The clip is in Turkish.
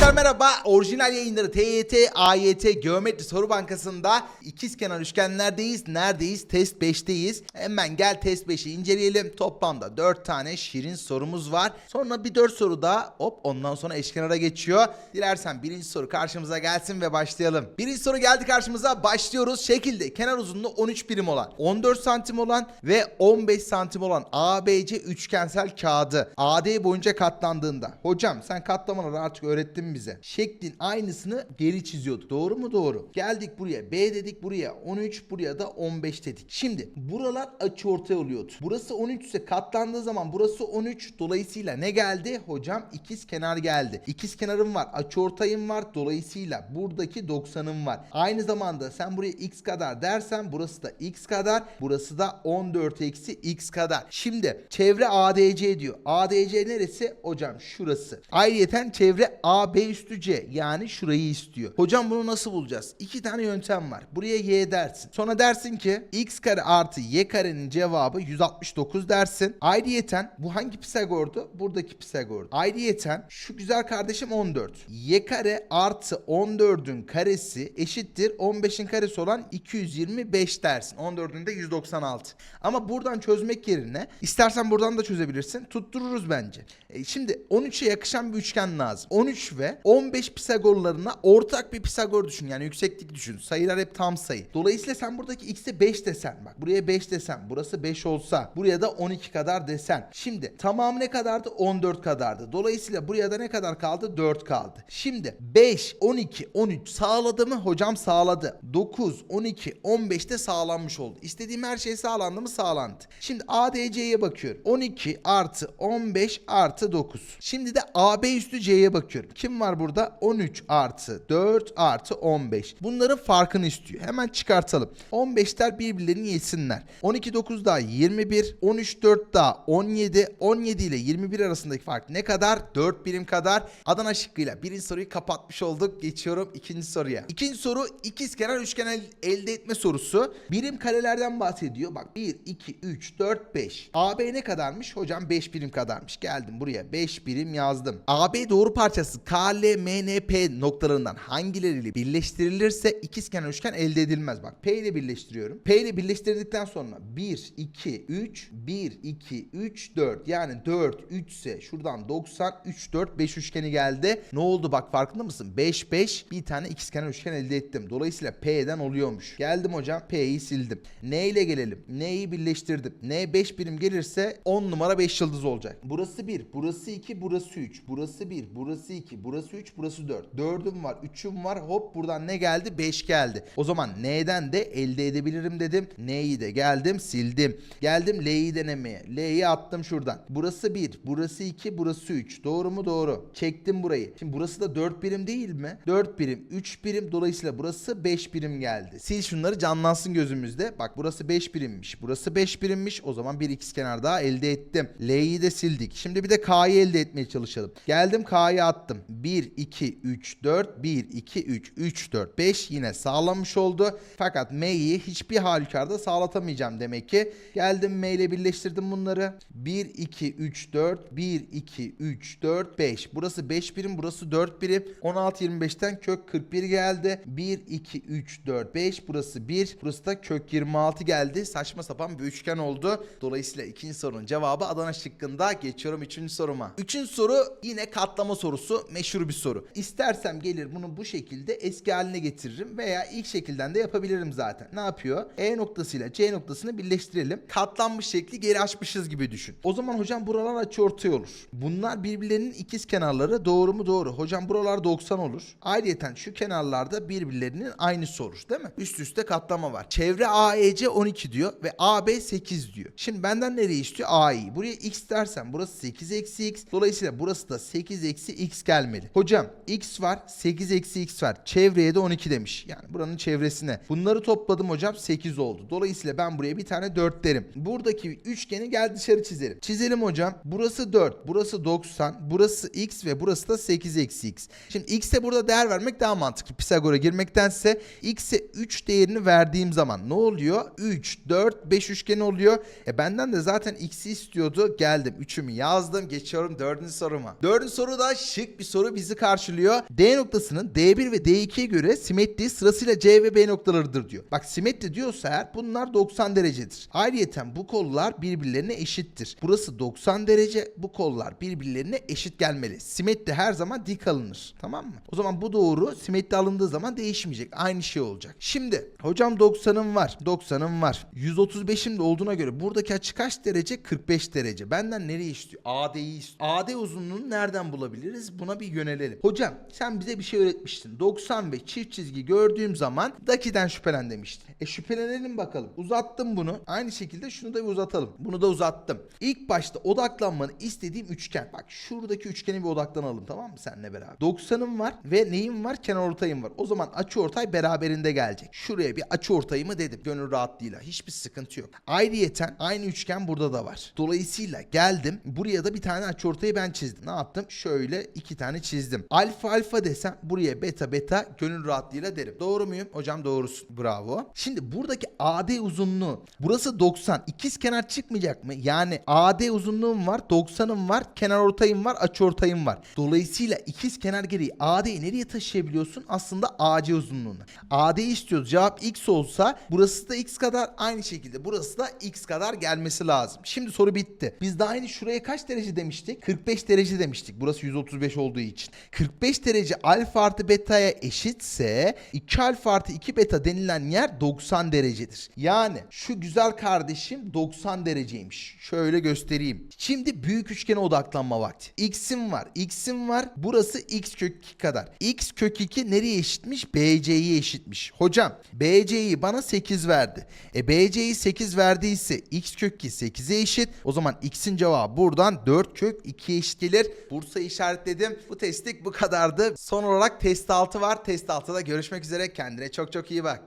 Arkadaşlar merhaba. Orijinal yayınları TYT, AYT, Geometri Soru Bankası'nda ikizkenar üçgenlerdeyiz. Neredeyiz? Test 5'teyiz. Hemen gel test 5'i inceleyelim. Toplamda 4 tane şirin sorumuz var. Sonra bir 4 soru daha hop ondan sonra eşkenara geçiyor. Dilersen birinci soru karşımıza gelsin ve başlayalım. Birinci soru geldi karşımıza. Başlıyoruz. Şekilde kenar uzunluğu 13 birim olan, 14 santim olan ve 15 santim olan ABC üçgensel kağıdı AD boyunca katlandığında. Hocam sen katlamaları artık öğrettin bize. Şeklin aynısını geri çiziyorduk. Doğru mu? Doğru. Geldik buraya. B dedik buraya 13, buraya da 15 dedik. Şimdi buralar açıortay oluyordu. Burası 13 ise katlandığı zaman burası 13. Dolayısıyla ne geldi? Hocam ikiz kenar geldi. İkiz kenarım var. Açıortayım var. Dolayısıyla buradaki 90'ım var. Aynı zamanda sen buraya x kadar dersen burası da x kadar. Burası da 14 eksi x kadar. Şimdi çevre ADC diyor. ADC neresi? Hocam şurası. Ayrıyeten çevre AB üstü C. Yani şurayı istiyor. Hocam bunu nasıl bulacağız? İki tane yöntem var. Buraya y dersin. Sonra dersin ki x kare artı y karenin cevabı 169 dersin. Ayrıyeten bu hangi Pisagor'du? Buradaki Pisagor. Ayrıyeten şu güzel kardeşim 14. y kare artı 14'ün karesi eşittir 15'in karesi olan 225 dersin. 14'ün de 196. Ama buradan çözmek yerine istersen buradan da çözebilirsin. Tuttururuz bence. E, şimdi 13'e yakışan bir üçgen lazım. 13 ve 15 Pisagorlarına ortak bir Pisagor düşün. Yani yükseklik düşün. Sayılar hep tam sayı. Dolayısıyla sen buradaki x'e 5 desen. Bak buraya 5 desen. Burası 5 olsa. Buraya da 12 kadar desen. Şimdi tamamı ne kadardı? 14 kadardı. Dolayısıyla buraya da ne kadar kaldı? 4 kaldı. Şimdi 5, 12, 13 sağladı mı? Hocam sağladı. 9, 12, 15 de sağlanmış oldu. İstediğim her şey sağlandı mı? Sağlandı. Şimdi ADC'ye bakıyorum. 12 artı 15 artı 9. Şimdi de AB üstü C'ye bakıyorum. Kim var burada? 13 artı 4 artı 15. Bunların farkını istiyor. Hemen çıkartalım. 15'ler birbirlerini yesinler. 12 9 daha 21. 13 4 daha 17. 17 ile 21 arasındaki fark ne kadar? 4 birim kadar. Adana şıkkıyla birinci soruyu kapatmış olduk. Geçiyorum ikinci soruya. İkinci soru ikizkenar üçgen el- elde etme sorusu. Birim karelerden bahsediyor. Bak 1, 2, 3, 4, 5. AB ne kadarmış? Hocam 5 birim kadarmış. Geldim buraya 5 birim yazdım. AB doğru parçası KLMNP noktalarından hangileriyle birleştirilirse ikizkenar üçgen elde edilmez. Bak P ile birleştiriyorum. P ile birleştirdikten sonra 1, 2, 3, 1, 2, 3, 4. Yani 4, 3 ise şuradan 90, 3, 4, 5 üçgeni geldi. Ne oldu bak farkında mısın? 5, 5 bir tane ikizkenar üçgen elde ettim. Dolayısıyla P'den oluyormuş. Geldim hocam P'yi sildim. N ile gelelim. N'yi birleştirdim. N 5 birim gelirse 10 numara 5 yıldız olacak. Burası 1, burası 2, burası 3. Burası 1, burası 2, burası 3, burası 4. 4'üm var, 3'üm var. Hop buradan ne geldi? 5 geldi. O zaman N'den de elde edebilirim dedim. N'yi de geldim sildim. Geldim L'yi denemeye. L'yi attım şuradan. Burası 1, burası 2, burası 3. Doğru mu? Doğru. Çektim burayı. Şimdi burası da 4 birim değil mi? 4 birim, 3 birim. Dolayısıyla burası 5 birim geldi. Sil şunları canlansın gözümüzde. Bak burası 5 birimmiş. Burası 5 birimmiş. O zaman bir ikizkenar daha elde ettim. L'yi de sildik. Şimdi bir de K'yı elde etmeye çalışalım. Geldim K'yı attım. 1, 2, 3, 4. 1, 2, 3, 3, 4, 5 yine sağlanmış oldu. Fakat M'yi hiçbir halükarda sağlatamayacağım demek ki. Geldim M ile birleştirdim bunları. 1, 2, 3, 4. 1, 2, 3, 4, 5. Burası 5 birim, burası 4 birim. 16, 25'ten kök 41 geldi. 1, 2, 3, 4, 5. Burası 1. Burası da kök 26 geldi. Saçma sapan bir üçgen oldu. Dolayısıyla ikinci sorunun cevabı Adana şıkkında. Geçiyorum üçüncü soruma. Üçüncü soru yine katlama sorusu. Meşhur bir soru. İstersem gelir bunu bu şekilde eski haline getiririm veya ilk şekilden de yapabilirim zaten. Ne yapıyor? E noktasıyla C noktasını birleştirelim. Katlanmış şekli geri açmışız gibi düşün. O zaman hocam buralar açıortay olur. Bunlar birbirlerinin ikiz kenarları doğru mu doğru. Hocam buralar 90 olur. Ayrıyeten şu kenarlarda birbirlerinin aynısı olur değil mi? Üst üste katlama var. Çevre AEC 12 diyor ve AB 8 diyor. Şimdi benden nereyi istiyor? A'yı. Buraya x dersen burası 8 eksi x. Dolayısıyla burası da 8 eksi x gelmeli. Hocam x var 8 eksi x var. Çevreye de 12 demiş. Yani buranın çevresine. Bunları topladım hocam 8 oldu. Dolayısıyla ben buraya bir tane 4 derim. Buradaki üçgeni gel dışarı çizelim. Çizelim hocam. Burası 4. Burası 90. Burası x ve burası da 8 eksi x. Şimdi x'e burada değer vermek daha mantıklı. Pisagor'a girmektense x'e 3 değerini verdiğim zaman ne oluyor? 3, 4, 5 üçgeni oluyor. E benden de zaten x'i istiyordu. Geldim 3'ümü yazdım. Geçiyorum dördüncü soruma. Dördüncü soru da şık bir soru soru bizi karşılıyor. D noktasının D1 ve D2'ye göre simetriği sırasıyla C ve B noktalarıdır diyor. Bak simetri diyorsa eğer bunlar 90 derecedir. Ayrıyeten bu kollar birbirlerine eşittir. Burası 90 derece bu kollar birbirlerine eşit gelmeli. Simetri her zaman dik alınır. Tamam mı? O zaman bu doğru. Simetri alındığı zaman değişmeyecek. Aynı şey olacak. Şimdi hocam 90'ım var. 90'ım var. 135'im de olduğuna göre buradaki açı kaç derece? 45 derece. Benden nereye istiyor? AD'yi istiyor. AD uzunluğunu nereden bulabiliriz? Buna bir yönelelim. Hocam sen bize bir şey öğretmiştin. 90 ve çift çizgi gördüğüm zaman dakiden şüphelen demiştin. E şüphelenelim bakalım. Uzattım bunu. Aynı şekilde şunu da bir uzatalım. Bunu da uzattım. İlk başta odaklanmanı istediğim üçgen. Bak şuradaki üçgene bir odaklanalım tamam mı seninle beraber? 90'ım var ve neyim var? Kenar ortayım var. O zaman açı ortay beraberinde gelecek. Şuraya bir açı ortayımı dedim. Gönül rahatlığıyla. Hiçbir sıkıntı yok. Ayrıyeten aynı üçgen burada da var. Dolayısıyla geldim. Buraya da bir tane açı ortayı ben çizdim. Ne yaptım? Şöyle iki tane çizdim. Alfa alfa desem buraya beta beta gönül rahatlığıyla derim. Doğru muyum? Hocam doğrusun. Bravo. Şimdi buradaki AD uzunluğu. Burası 90. İkiz kenar çıkmayacak mı? Yani AD uzunluğum var. 90'ım var. Kenar ortayım var. Açı ortayım var. Dolayısıyla ikiz kenar gereği AD'yi nereye taşıyabiliyorsun? Aslında AC uzunluğuna. AD istiyoruz. Cevap X olsa burası da X kadar aynı şekilde burası da X kadar gelmesi lazım. Şimdi soru bitti. Biz de aynı şuraya kaç derece demiştik? 45 derece demiştik. Burası 135 olduğu için. 45 derece alfa artı beta'ya eşitse 2 alfa artı 2 beta denilen yer 90 derecedir. Yani şu güzel kardeşim 90 dereceymiş. Şöyle göstereyim. Şimdi büyük üçgene odaklanma vakti. X'im var. X'im var. Burası x kök 2 kadar. X kök 2 nereye eşitmiş? BC'ye eşitmiş. Hocam BC'yi bana 8 verdi. E BC'yi 8 verdiyse x kök 2 8'e eşit. O zaman x'in cevabı buradan 4 kök 2 eşit gelir. Bursa'yı işaretledim. Bu testlik bu kadardı. Son olarak test altı var. Test altıda görüşmek üzere. Kendine çok çok iyi bak.